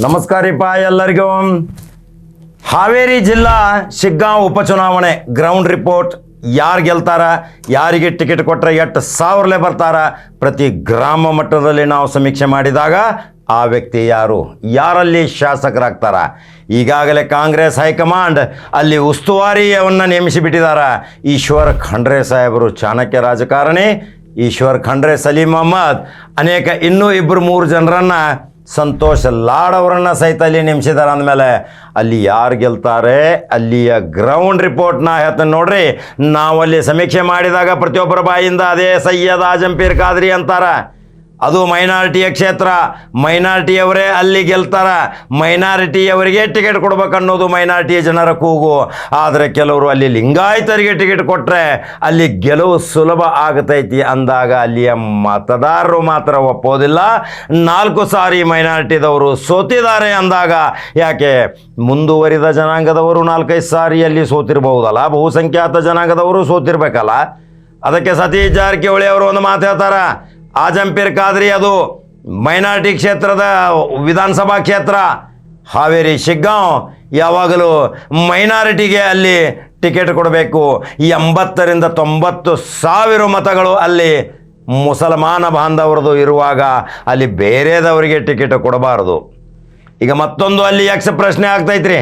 ನಮಸ್ಕಾರಿಪ್ಪ ಎಲ್ಲರಿಗೂ. ಹಾವೇರಿ ಜಿಲ್ಲಾ ಶಿಗ್ಗಾಂವ್ ಉಪಚುನಾವಣೆ ಗ್ರೌಂಡ್ ರಿಪೋರ್ಟ್ ಯಾರು ಗೆಲ್ತಾರ, ಯಾರಿಗೆ ಟಿಕೆಟ್ ಕೊಟ್ಟರೆ ಎಷ್ಟು ಸಾವಿರಲೆ ಬರ್ತಾರ ಪ್ರತಿ ಗ್ರಾಮ ಮಟ್ಟದಲ್ಲಿ ನಾವು ಸಮೀಕ್ಷೆ ಮಾಡಿದಾಗ ಆ ವ್ಯಕ್ತಿ ಯಾರು, ಯಾರಲ್ಲಿ ಶಾಸಕರಾಗ್ತಾರ? ಈಗಾಗಲೇ ಕಾಂಗ್ರೆಸ್ ಹೈಕಮಾಂಡ್ ಅಲ್ಲಿ ಉಸ್ತುವಾರಿಯನ್ನು ನೇಮಿಸಿಬಿಟ್ಟಿದಾರ ಈಶ್ವರ್ ಖಂಡ್ರೆ ಸಾಹೇಬರು ಚಾಣಕ್ಯ ರಾಜಕಾರಣಿ, ಈಶ್ವರ್ ಖಂಡ್ರೆ ಸಲೀಂ ಅಹಮ್ಮದ್ ಅನೇಕ ಇನ್ನೂ ಇಬ್ಬರು ಮೂರು ಜನರನ್ನ ಸಂತೋಷ್ ಲಾಡ್ ಅವರನ್ನ ಸಹಿತ ಅಲ್ಲಿ ನೇಮಿಸಿದಾರೆ ಅಂದಮೇಲೆ ಅಲ್ಲಿ ಯಾರು ಗೆಲ್ತಾರೆ? ಅಲ್ಲಿಯ ಗ್ರೌಂಡ್ ರಿಪೋರ್ಟ್ ನಾ ಹೇಳ್ತೇನೆ ನೋಡ್ರಿ. ನಾವಲ್ಲಿ ಸಮೀಕ್ಷೆ ಮಾಡಿದಾಗ ಪ್ರತಿಯೊಬ್ಬರ ಬಾಯಿಂದ ಅದೇ ಸಯ್ಯದ್ ಆಜಂಪೀರ್ ಖಾದ್ರಿ ಅಂತಾರ. ಅದು ಮೈನಾರಿಟಿಯ ಕ್ಷೇತ್ರ. ಮೈನಾರಿಟಿಯವರೇ ಅಲ್ಲಿ ಗೆಲ್ತಾರ. ಮೈನಾರಿಟಿಯವರಿಗೆ ಟಿಕೆಟ್ ಕೊಡ್ಬೇಕನ್ನೋದು ಮೈನಾರಿಟಿಯ ಜನರ ಕೂಗು. ಆದರೆ ಕೆಲವರು ಅಲ್ಲಿ ಲಿಂಗಾಯತರಿಗೆ ಟಿಕೆಟ್ ಕೊಟ್ಟರೆ ಅಲ್ಲಿ ಗೆಲುವು ಸುಲಭ ಆಗತೈತಿ ಅಂದಾಗ ಅಲ್ಲಿಯ ಮತದಾರರು ಮಾತ್ರ ಒಪ್ಪೋದಿಲ್ಲ. ನಾಲ್ಕು ಸಾರಿ ಮೈನಾರಿಟಿದವರು ಸೋತಿದ್ದಾರೆ ಅಂದಾಗ ಯಾಕೆ ಮುಂದುವರಿದ ಜನಾಂಗದವರು ನಾಲ್ಕೈದು ಸಾರಿ ಅಲ್ಲಿ ಸೋತಿರಬಹುದಲ್ಲ? ಬಹುಸಂಖ್ಯಾತ ಜನಾಂಗದವರು ಸೋತಿರ್ಬೇಕಲ್ಲ? ಅದಕ್ಕೆ ಸತೀಶ್ ಜಾರಕಿಹೊಳಿ ಅವರು ಒಂದು ಮಾತು ಹೇಳ್ತಾರ. ಆಜಂಪೀರ್ ಖಾದ್ರಿ ಅದು ಮೈನಾರಿಟಿ ಕ್ಷೇತ್ರದ ವಿಧಾನಸಭಾ ಕ್ಷೇತ್ರ. ಹಾವೇರಿ, ಶಿಗ್ಗಾಂವ್, ಯಾವಾಗಲೂ ಮೈನಾರಿಟಿಗೆ ಅಲ್ಲಿ ಟಿಕೆಟ್ ಕೊಡಬೇಕು. ಎಂಬತ್ತರಿಂದ ತೊಂಬತ್ತು ಸಾವಿರ ಮತಗಳು ಅಲ್ಲಿ ಮುಸಲ್ಮಾನ ಬಾಂಧವರದು ಇರುವಾಗ ಅಲ್ಲಿ ಬೇರೆದವರಿಗೆ ಟಿಕೆಟ್ ಕೊಡಬಾರದು. ಈಗ ಮತ್ತೊಂದು ಅಲ್ಲಿ ಯಕ್ಷ ಪ್ರಶ್ನೆ ಆಗ್ತೈತ್ರಿ?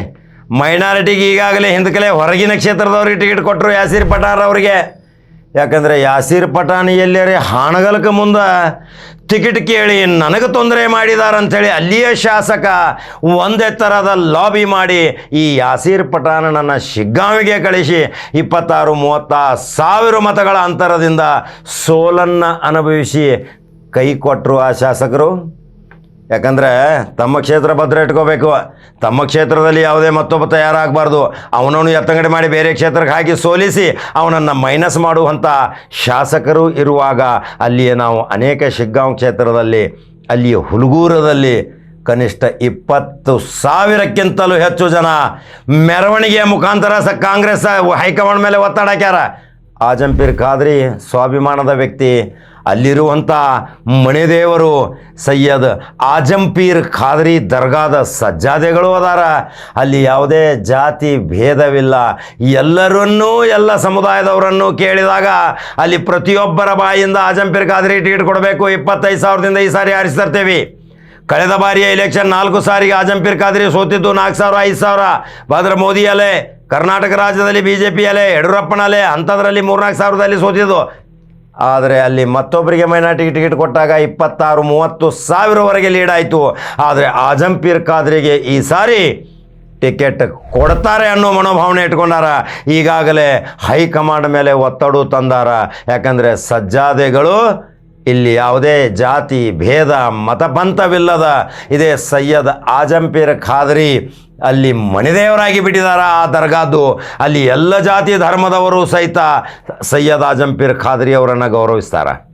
ಮೈನಾರಿಟಿಗೆ ಈಗಾಗಲೇ ಹಿಂದಕಲೆ ಹೊರಗಿನ ಕ್ಷೇತ್ರದವ್ರಿಗೆ ಟಿಕೆಟ್ ಕೊಟ್ಟರು ಯಾಸಿರ್ ಪಟಾರ್ ಅವರಿಗೆ. ಯಾಕಂದರೆ ಯಾಸೀರ್ ಪಠಾಣಿ ಎಲ್ಲರೇ ಹಾನಗಲಕ್ಕೆ ಮುಂದೆ ಟಿಕೆಟ್ ಕೇಳಿ ನನಗೆ ತೊಂದರೆ ಮಾಡಿದಾರಂಥೇಳಿ ಅಲ್ಲಿಯ ಶಾಸಕ ಒಂದೇ ಥರದ ಲಾಬಿ ಮಾಡಿ ಈ ಯಾಸೀರ್ ಪಠಾಣನನ್ನು ಶಿಗ್ಗಾವಿಗೆ ಕಳಿಸಿ ಇಪ್ಪತ್ತಾರು, ಮೂವತ್ತ ಸಾವಿರ ಮತಗಳ ಅಂತರದಿಂದ ಸೋಲನ್ನು ಅನುಭವಿಸಿ ಕೈ ಕೊಟ್ಟರು ಆ ಶಾಸಕರು. ಯಾಕಂದರೆ ತಮ್ಮ ಕ್ಷೇತ್ರ ಭದ್ರ ಇಟ್ಕೋಬೇಕು. ತಮ್ಮ ಕ್ಷೇತ್ರದಲ್ಲಿ ಯಾವುದೇ ಮತ್ತೊಬ್ಬ ತಯಾರಾಗಬಾರ್ದು. ಅವನವನು ಎತ್ತಂಗಡಿ ಮಾಡಿ ಬೇರೆ ಕ್ಷೇತ್ರಕ್ಕೆ ಹಾಕಿ ಸೋಲಿಸಿ ಅವನನ್ನು ಮೈನಸ್ ಮಾಡುವಂಥ ಶಾಸಕರು ಇರುವಾಗ ಅಲ್ಲಿಯೇ ನಾವು ಅನೇಕ ಶಿಗ್ಗಾಂವ್ ಕ್ಷೇತ್ರದಲ್ಲಿ ಅಲ್ಲಿ ಹುಲಗೂರದಲ್ಲಿ ಕನಿಷ್ಠ ಇಪ್ಪತ್ತು ಸಾವಿರಕ್ಕಿಂತಲೂ ಹೆಚ್ಚು ಜನ ಮೆರವಣಿಗೆಯ ಮುಖಾಂತರ ಸ ಕಾಂಗ್ರೆಸ್, ಹೈಕಮಾಂಡ್ ಮೇಲೆ ಒತ್ತಡ ಹಾಕ್ಯಾರ. ಆಜಂಪೀರ್ ಖಾದ್ರಿ ಸ್ವಾಭಿಮಾನದ ವ್ಯಕ್ತಿ. ಅಲ್ಲಿರುವಂಥ ಮಣಿದೇವರು ಸಯ್ಯದ್ ಆಜಂಪೀರ್ ಖಾದ್ರಿ ದರ್ಗಾದ ಸಜ್ಜಾದೆಗಳು ಅದಾರ. ಅಲ್ಲಿ ಯಾವುದೇ ಜಾತಿ ಭೇದವಿಲ್ಲ. ಎಲ್ಲರನ್ನೂ, ಎಲ್ಲ ಸಮುದಾಯದವರನ್ನು ಕೇಳಿದಾಗ ಅಲ್ಲಿ ಪ್ರತಿಯೊಬ್ಬರ ಬಾಯಿಂದ ಆಜಂಪೀರ್ ಖಾದ್ರಿ ಟಿಕೆಟ್ ಕೊಡಬೇಕು. ಇಪ್ಪತ್ತೈದು ಸಾವಿರದಿಂದ ಈ ಸಾರಿ ಆರಿಸ್ತರ್ತೇವೆ ಕಳೆದ ಬಾರಿಯ ಎಲೆಕ್ಷನ್ ನಾಲ್ಕು ಸಾರಿಗೆ ಆಜಂಪೀರ್ ಖಾದ್ರಿ ಸೋತಿದ್ದು ನಾಲ್ಕು ಸಾವಿರ, ಐದು ಸಾವಿರ. ಬಾದ್ರ ಮೋದಿ ಅಲೆ, ಕರ್ನಾಟಕ ರಾಜ್ಯದಲ್ಲಿ ಬಿ ಜೆ ಪಿ ಅಲೆ, ಯಡಿಯೂರಪ್ಪನ ಅಲೆ ಅಂಥದ್ರಲ್ಲಿ ಮೂರ್ನಾಲ್ಕು ಸಾವಿರದಲ್ಲಿ ಸೋತಿದ್ದು. ಆದರೆ ಅಲ್ಲಿ ಮತ್ತೊಬ್ಬರಿಗೆ ಮೈನಾರಿಟಿ ಟಿಕೆಟ್ ಕೊಟ್ಟಾಗ ಇಪ್ಪತ್ತಾರು, ಮೂವತ್ತು ಸಾವಿರವರೆಗೆ ಲೀಡ್ ಆಯಿತು. ಆದರೆ ಆಜಂಪೀರ್ ಖಾದ್ರಿಗೆ ಈ ಸಾರಿ ಟಿಕೆಟ್ ಕೊಡ್ತಾರೆ ಅನ್ನೋ ಮನೋಭಾವನೆ ಇಟ್ಕೊಂಡಾರ. ಈಗಾಗಲೇ ಹೈಕಮಾಂಡ್ ಮೇಲೆ ಒತ್ತಡ ತಂದಾರ. ಯಾಕಂದರೆ ಸಜ್ಜಾದೆಗಳು ಇಲ್ಲಿ ಯಾವುದೇ ಜಾತಿ, ಭೇದ ಮತಪಂಥವಿಲ್ಲದ ಇದೇ ಸಯ್ಯದ್ ಆಜಂಪೀರ್ ಖಾದ್ರಿ. ಅಲ್ಲಿ ಮಣಿದೇವರಾಗಿ ಬಿಟ್ಟಿದ್ದಾರೆ ಆ ದರ್ಗಾದ್ದು. ಅಲ್ಲಿ ಎಲ್ಲ ಜಾತಿ ಧರ್ಮದವರು ಸಹಿತ ಸಯ್ಯದ್ ಆಜಂಪೀರ್ ಖಾದ್ರಿ ಅವರನ್ನು ಗೌರವಿಸ್ತಾರೆ.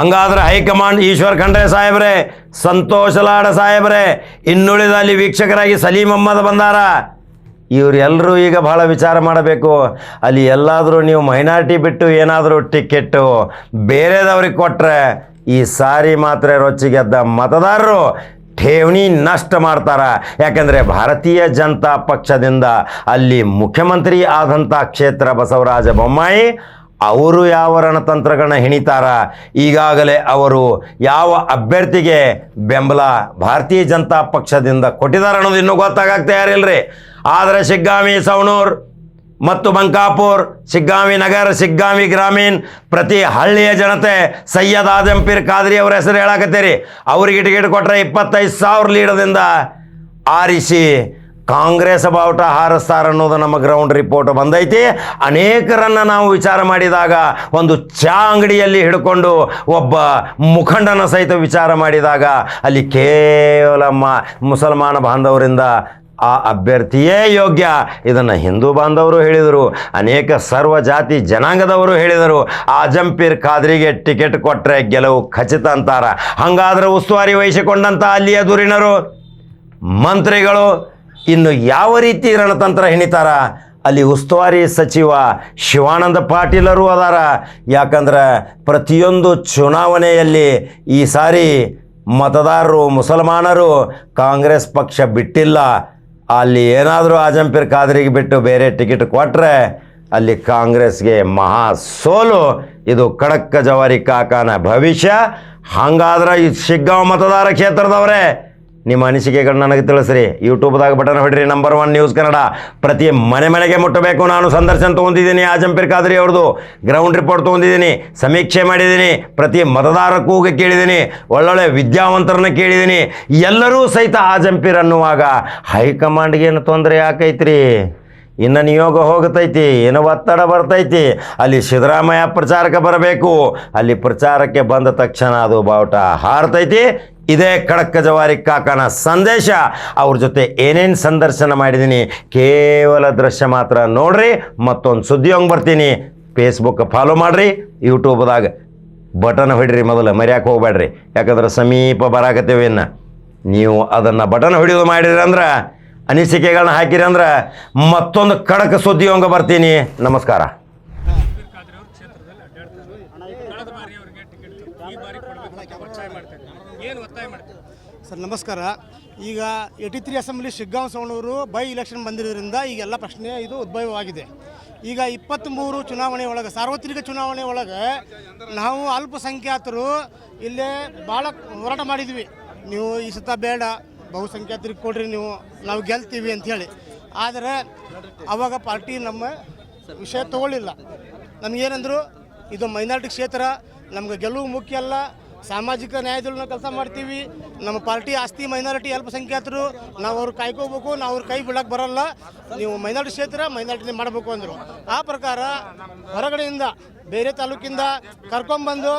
ಹಂಗಾದ್ರೆ ಹೈಕಮಾಂಡ್ ಈಶ್ವರ್ ಖಂಡ್ರೆ ಸಾಹೇಬ್ರೆ ಸಂತೋಷ ಲಾಡ ಸಾಹೇಬ್ರೆ, ಇನ್ನುಳಿದ ಅಲ್ಲಿ ವೀಕ್ಷಕರಾಗಿ ಸಲೀಂ ಅಹ್ಮದ್ ಬಂದಾರ. ಇವರೆಲ್ಲರೂ ಈಗ ಭಾಳ ವಿಚಾರ ಮಾಡಬೇಕು. ಅಲ್ಲಿ ಎಲ್ಲಾದರೂ ನೀವು ಮೈನಾರಿಟಿ ಬಿಟ್ಟು ಏನಾದರೂ ಟಿಕೆಟ್ಟು ಬೇರೆದವ್ರಿಗೆ ಕೊಟ್ಟರೆ ಈ ಸಾರಿ ಮಾತ್ರ ರೊಚ್ಚಿಗೆದ್ದ ಮತದಾರರು ಠೇವಣಿ ನಷ್ಟ ಮಾಡ್ತಾರೆ. ಯಾಕಂದರೆ ಭಾರತೀಯ ಜನತಾ ಪಕ್ಷದಿಂದ ಅಲ್ಲಿ ಮುಖ್ಯಮಂತ್ರಿ ಆದಂಥ ಕ್ಷೇತ್ರ ಬಸವರಾಜ ಬೊಮ್ಮಾಯಿ ಅವರು ಯಾವ ರಣತಂತ್ರಗಳನ್ನ ಹೆಣಿತಾರ? ಈಗಾಗಲೇ ಅವರು ಯಾವ ಅಭ್ಯರ್ಥಿಗೆ ಬೆಂಬಲ ಭಾರತೀಯ ಜನತಾ ಪಕ್ಷದಿಂದ ಕೊಟ್ಟಿದ್ದಾರೆ ಅನ್ನೋದು ಇನ್ನೂ ಗೊತ್ತಾಗಕ್ಕೆ ತಯಾರಿಲ್ರಿ. ಆದರೆ ಶಿಗ್ಗಾಮಿ, ಸವಣೂರ್ ಮತ್ತು ಬಂಕಾಪುರ್ ಸಿಗ್ಗಾಮಿ ನಗರ ಸಿಗ್ಗಾಮಿ ಗ್ರಾಮೀಣ್ ಪ್ರತಿ ಹಳ್ಳಿಯ ಜನತೆ ಸೈಯದ್ ಆದಂಪೀರ್ ಖಾದ್ರಿ ಅವರ ಹೆಸರು ಹೇಳಕತ್ತೀರಿ. ಅವ್ರಿಗೆ ಟಿಕೆಟ್ ಕೊಟ್ಟರೆ ಇಪ್ಪತ್ತೈದು ಸಾವಿರ ಲೀಡದಿಂದ ಆರಿಸಿ ಕಾಂಗ್ರೆಸ್ ಬಾವುಟ ಹಾರಿಸ್ತಾರ ಅನ್ನೋದು ನಮ್ಮ ಗ್ರೌಂಡ್ ರಿಪೋರ್ಟ್ ಬಂದೈತಿ. ಅನೇಕರನ್ನು ನಾವು ವಿಚಾರ ಮಾಡಿದಾಗ ಒಂದು ಚಾ ಅಂಗಡಿಯಲ್ಲಿ ಹಿಡ್ಕೊಂಡು ಒಬ್ಬ ಮುಖಂಡನ ಸಹಿತ ವಿಚಾರ ಮಾಡಿದಾಗ ಅಲ್ಲಿ ಕೇವಲ ಮುಸಲ್ಮಾನ ಬಾಂಧವರಿಂದ ಆ ಅಭ್ಯರ್ಥಿಯೇ ಯೋಗ್ಯ. ಇದನ್ನು ಹಿಂದೂ ಬಾಂಧವರು ಹೇಳಿದರು. ಅನೇಕ ಸರ್ವ ಜಾತಿ ಜನಾಂಗದವರು ಹೇಳಿದರು. ಆಜಂಪೀರ್ ಖಾದ್ರಿಗೆ ಟಿಕೆಟ್ ಕೊಟ್ಟರೆ ಗೆಲುವು ಖಚಿತ ಅಂತಾರ. ಹಾಗಾದ್ರೆ ಉಸ್ತುವಾರಿ ವಹಿಸಿಕೊಂಡಂಥ ಅಲ್ಲಿಯ ದುರಿಣರು ಮಂತ್ರಿಗಳು ಇನ್ನು ಯಾವ ರೀತಿ ರಣತಂತ್ರ ಹೆಣಿತಾರ? ಅಲ್ಲಿ ಉಸ್ತುವಾರಿ ಸಚಿವ ಶಿವಾನಂದ ಪಾಟೀಲರು ಅದಾರ. ಯಾಕಂದ್ರೆ ಪ್ರತಿಯೊಂದು ಚುನಾವಣೆಯಲ್ಲಿ ಈ ಸಾರಿ ಮತದಾರರು, ಮುಸಲ್ಮಾನರು ಕಾಂಗ್ರೆಸ್ ಪಕ್ಷ ಬಿಟ್ಟಿಲ್ಲ. ಅಲ್ಲಿ ಏನಾದರೂ ಆಜಂಪೀರ್ ಖಾದ್ರಿಗೆ ಬಿಟ್ಟು ಬೇರೆ ಟಿಕೆಟ್ ಕೊಟ್ಟರೆ ಅಲ್ಲಿ ಕಾಂಗ್ರೆಸ್ಗೆ ಮಹಾ ಸೋಲು. ಇದು ಖಡಕ್ಕ ಜವಾರಿ ಕಾಕನ ಭವಿಷ್ಯ. ಹಂಗಾದ್ರೆ ಈ ಶಿಗ್ಗಾಂವ್ ಮತದಾರ ಕ್ಷೇತ್ರದವರೇ ನಿಮ್ಮ ಅನಿಸಿಕೆಗಳು ನನಗೆ ತಿಳಿಸ್ರಿ. ಯೂಟ್ಯೂಬ್ದಾಗ ಬಟನ್ ಹೊಡ್ರಿ ನಂಬರ್ ಒನ್ ನ್ಯೂಸ್ ಕನ್ನಡ. ಪ್ರತಿ ಮನೆ ಮನೆಗೆ ಮುಟ್ಟಬೇಕು. ನಾನು ಸಂದರ್ಶನ ತೊಗೊಂಡಿದ್ದೀನಿ, ಆಜಂಪಿರ್ ಖಾದ್ರಿ ಅವ್ರದ್ದು ಗ್ರೌಂಡ್ ರಿಪೋರ್ಟ್ ತೊಗೊಂಡಿದ್ದೀನಿ, ಸಮೀಕ್ಷೆ ಮಾಡಿದ್ದೀನಿ, ಪ್ರತಿ ಮತದಾರ ಕೂಗಿ ಕೇಳಿದ್ದೀನಿ, ಒಳ್ಳೊಳ್ಳೆ ವಿದ್ಯಾವಂತರನ್ನ ಕೇಳಿದ್ದೀನಿ. ಎಲ್ಲರೂ ಸಹಿತ ಆಜಂಪಿರ್ ಅನ್ನುವಾಗ ಹೈಕಮಾಂಡ್ಗೆ ಏನು ತೊಂದರೆ ಯಾಕೈತ್ರಿ ಇನ್ನು ನಿಯೋಗ ಹೋಗತೈತಿ, ಏನು ಒತ್ತಡ ಬರ್ತೈತಿ. ಅಲ್ಲಿ ಸಿದ್ದರಾಮಯ್ಯ ಪ್ರಚಾರಕ್ಕೆ ಬರಬೇಕು. ಅಲ್ಲಿ ಪ್ರಚಾರಕ್ಕೆ ಬಂದ ತಕ್ಷಣ ಅದು ಬಾವುಟ ಹಾರ್ತೈತಿ. ಇದೇ ಖಡಕ್ಕ ಜವಾರಿ ಕಾಕನ ಸಂದೇಶ. ಅವ್ರ ಜೊತೆ ಏನೇನು ಸಂದರ್ಶನ ಮಾಡಿದ್ದೀನಿ ಕೇವಲ ದೃಶ್ಯ ಮಾತ್ರ. ನೋಡ್ರಿ, ಮತ್ತೊಂದು ಸುದ್ದಿ ಹಂಗೆ ಬರ್ತೀನಿ. ಫೇಸ್ಬುಕ್ ಫಾಲೋ ಮಾಡಿರಿ ಯೂಟ್ಯೂಬ್ದಾಗ ಬಟನ್ ಹೊಡಿರಿ ಮೊದಲು, ಮರ್ಯಾಕೆ ಹೋಗ್ಬೇಡ್ರಿ. ಯಾಕಂದ್ರೆ ಸಮೀಪ ಬರಾಕತ್ತೇವೆ ಇನ್ನು. ನೀವು ಅದನ್ನು ಬಟನ್ ಹೊಡಿಯೋದು ಮಾಡಿರಿ ಅಂದ್ರೆ ಅನಿಸಿಕೆಗಳನ್ನ ಹಾಕಿರಿ ಅಂದ್ರೆ, ಮತ್ತೊಂದು ಖಡಕ್ ಸುದ್ದಿ ಹೋಗಿ ಬರ್ತೀನಿ. ನಮಸ್ಕಾರ ಖಾದ್ರಿ ಅವರು ಕ್ಷೇತ್ರದಲ್ಲಿ ಅಡ್ಡಾಡ್ತಾರೆ ಕಳೆದ ಬಾರಿ ಅವರಿಗೆ ಟಿಕೆಟ್ ಈ ಬಾರಿ ಕೊಡಬೇಕು ಅಂತ ಒತ್ತಾಯ ಮಾಡ್ತಾರೆ ಏನು ಒತ್ತಾಯ ಮಾಡ್ತಾರೆ ಸರ್, ನಮಸ್ಕಾರ. ಈಗ eighty three assembly Shiggaon Savanur by election ಬಂದಿರೋದ್ರಿಂದ ಈಗ ಎಲ್ಲ ಪ್ರಶ್ನೆ ಇದು ಉದ್ಭವವಾಗಿದೆ. ಈಗ ಇಪ್ಪತ್ತ್ಮೂರು ಚುನಾವಣೆ ಒಳಗೆ, ಸಾರ್ವತ್ರಿಕ ಚುನಾವಣೆ ಒಳಗೆ ನಾವು ಅಲ್ಪಸಂಖ್ಯಾತರು ಇಲ್ಲೇ ಭಾಳ ಹೋರಾಟ ಮಾಡಿದ್ವಿ. ನೀವು ಈ ಸತ ಬೇಡ, ಬಹುಸಂಖ್ಯಾತರಿಗೆ ಕೊಡ್ರಿ ನೀವು, ನಾವು ಗೆಲ್ತೀವಿ ಅಂಥೇಳಿ ಆದರೆ ಅವಾಗ ಪಾರ್ಟಿ ನಮ್ಮ ವಿಷಯ ತಗೊಳ್ಳಿಲ್ಲ. ನಮಗೇನಂದ್ರು, ಇದು ಮೈನಾರಿಟಿ ಕ್ಷೇತ್ರ, ನಮ್ಗೆ ಗೆಲುವು ಮುಖ್ಯ ಅಲ್ಲ ಸಾಮಾಜಿಕ ನ್ಯಾಯದಲ್ಲಿ ನಾವು ಕೆಲಸ ಮಾಡ್ತೀವಿ. ನಮ್ಮ ಪಾರ್ಟಿ ಆಸ್ತಿ ಮೈನಾರಿಟಿ ಅಲ್ಪಸಂಖ್ಯಾತರು ನಾವು ಅವ್ರು ಕಾಯ್ಕೋಬೇಕು, ನಾವು ಅವ್ರ ಕೈ ಬಿಡಕ್ಕೆ ಬರಲ್ಲ. ನೀವು ಮೈನಾರಿಟಿ ಕ್ಷೇತ್ರ ಮೈನಾರಿಟಿ ಮಾಡಬೇಕು ಅಂದರು. ಆ ಪ್ರಕಾರ ಹೊರಗಡೆಯಿಂದ ಬೇರೆ ತಾಲೂಕಿಂದ ಕರ್ಕೊಂಬಂದು,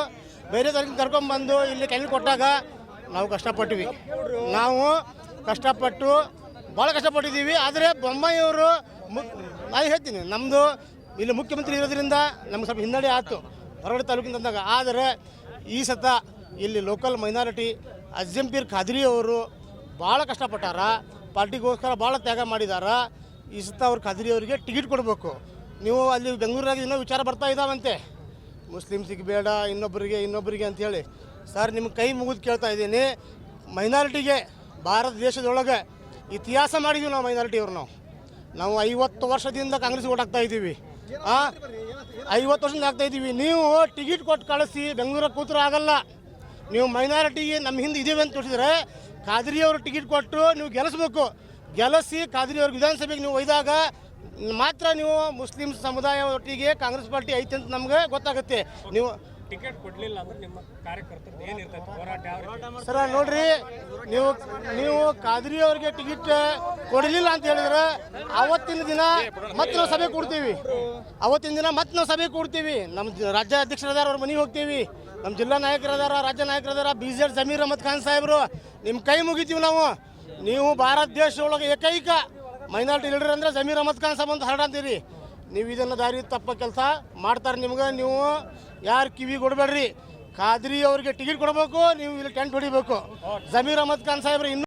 ಬೇರೆ ತಾಲೂಕಿಂದ ಕರ್ಕೊಂಬಂದು ಇಲ್ಲಿ ಕೈ ಕೊಟ್ಟಾಗ ನಾವು ಕಷ್ಟಪಟ್ಟಿವಿ ನಾವು ಕಷ್ಟಪಟ್ಟು ಭಾಳ ಕಷ್ಟಪಟ್ಟಿದ್ದೀವಿ ಆದರೆ ಬೊಮ್ಮಾಯಿಯವರು ನಾನು ಹೇಳ್ತೀನಿ ನಮ್ಮದು ಇಲ್ಲಿ ಮುಖ್ಯಮಂತ್ರಿ ಇರೋದ್ರಿಂದ ನಮ್ಗೆ ಸ್ವಲ್ಪ ಹಿನ್ನಡೆ ಆಯಿತು. ಹೊರಗಡೆ ತಾಲೂಕಿಂದ ಅಂದಾಗ ಆದರೆ ಈ ಸತ ಇಲ್ಲಿ ಲೋಕಲ್ ಮೈನಾರಿಟಿ ಅಜ್ಜಂಪೀರ್ ಖಾದ್ರಿ ಅವರು ಭಾಳ ಕಷ್ಟಪಟ್ಟಾರ. ಪಾರ್ಟಿಗೋಸ್ಕರ ಭಾಳ ತ್ಯಾಗ ಮಾಡಿದಾರ. ಈ ಸತ ಅವ್ರ ಖಾದ್ರಿ ಅವರಿಗೆ ಟಿಕೆಟ್ ಕೊಡಬೇಕು. ನೀವು ಅಲ್ಲಿ ಬೆಂಗಳೂರಾಗ ಇನ್ನೂ ವಿಚಾರ ಬರ್ತಾ ಇದ್ದಾವಂತೆ ಮುಸ್ಲಿಮ್ಸಿಗೆ ಬೇಡ ಇನ್ನೊಬ್ಬರಿಗೆ ಇನ್ನೊಬ್ಬರಿಗೆ ಅಂಥೇಳಿ ಸರ್ ನಿಮ್ಮ ಕೈ ಮುಗಿದು ಕೇಳ್ತಾ ಇದ್ದೀನಿ. ಮೈನಾರಿಟಿಗೆ ಭಾರತ ದೇಶದೊಳಗೆ ಇತಿಹಾಸ ಮಾಡಿದ್ದೀವಿ ನಾವು ಮೈನಾರಿಟಿಯವ್ರು ನಾವು. ನಾವು ಐವತ್ತು ವರ್ಷದಿಂದ ಕಾಂಗ್ರೆಸ್ ಓಟ್ ಹಾಕ್ತಾ ಇದ್ದೀವಿ. ಆ, ಐವತ್ತು ವರ್ಷದಿಂದ ಆಗ್ತಾ ಇದ್ದೀವಿ. ನೀವು ಟಿಕೆಟ್ ಕೊಟ್ಟು ಕಳಿಸಿ ಬೆಂಗಳೂರಿಗೆ ಕೂತ್ರೆ ಆಗಲ್ಲ. ನೀವು ಮೈನಾರಿಟಿಗೆ ನಮ್ಮ ಹಿಂದೆ ಇದ್ದೀವಿ ಅಂತ ತೋರಿಸಿದ್ರೆ, ಖಾದ್ರಿ ಅವರು ಟಿಕೆಟ್ ಕೊಟ್ಟು ನೀವು ಗೆಲ್ಲಿಸ್ಬೇಕು. ಗೆಲ್ಲಿಸಿ ಖಾದ್ರಿ ಅವ್ರಿಗೆ ವಿಧಾನಸಭೆಗೆ ನೀವು ಒಯ್ದಾಗ, ಮಾತ್ರ ನೀವು ಮುಸ್ಲಿಂ ಸಮುದಾಯ ಒಟ್ಟಿಗೆ ಕಾಂಗ್ರೆಸ್ ಪಾರ್ಟಿ ಐತೆ ಅಂತ ನಮ್ಗೆ ಗೊತ್ತಾಗುತ್ತೆ. ನೀವು ಟಿಕೆಟ್ ಕೊಡಲಿಲ್ಲ ಅಂದ್ರೆ ನಿಮ್ಮ ಕಾರ್ಯಕರ್ತರದ್ದು ಏನಿರ್ತೈತೆ ಹೋರಾಟ ಸರ, ನೋಡ್ರಿ, ನೀವು ನೀವು ಕಾದ್ರಿ ಅವ್ರಿಗೆ ಟಿಕೆಟ್ ಕೊಡಲಿಲ್ಲ ಅಂತ ಹೇಳಿದ್ರೆ ಅವತ್ತಿನ ದಿನ ಮತ್ತೆ ನಾವು ಸಭೆ ಕೊಡ್ತೀವಿ. ಅವತ್ತಿನ ದಿನ ಮತ್ತೆ ನಾವು ಸಭೆ ಕೊಡ್ತೀವಿ. ನಮ್ಮ ರಾಜ್ಯ ಅಧ್ಯಕ್ಷರದಾರ ಅವ್ರ ಮನೆಗೆ ಹೋಗ್ತೀವಿ. ನಮ್ಮ ಜಿಲ್ಲಾ ನಾಯಕರದಾರ, ರಾಜ್ಯ ನಾಯಕರದಾರ ಬಿ ಜೆಡ್ ಜಮೀರ್ ಅಹಮದ್ ಖಾನ್ ಸಾಹೇಬರು ನಿಮ್ಮ ಕೈ ಮುಗಿತೀವಿ ನಾವು. ನೀವು ಭಾರತ ದೇಶದೊಳಗೆ ಏಕೈಕ ಮೈನಾರಿಟಿ ಲೀಡರ್ ಅಂದ್ರೆ ಜಮೀರ್ ಅಹಮದ್ ಖಾನ್ ಸಾಹೇಬ್ ಅಂತ ಹರಡಂತೀರಿ. ನೀವು ಇದನ್ನು ದಾರಿ ತಪ್ಪ ಕೆಲಸ ಮಾಡ್ತಾರೆ ನಿಮ್ಗೆ, ನೀವು ಯಾರು ಕಿವಿ ಕೊಡಬೇಡ್ರಿ. ಖಾದ್ರಿ ಅವ್ರಿಗೆ ಟಿಕೆಟ್ ಕೊಡಬೇಕು, ನೀವು ಇಲ್ಲಿ ಟೆಂಟ್ ಹೊಡಿಬೇಕು. ಜಮೀರ್ ಅಹಮದ್ ಖಾನ್ ಸಾಹೇಬ್ರು ಇನ್ನೂ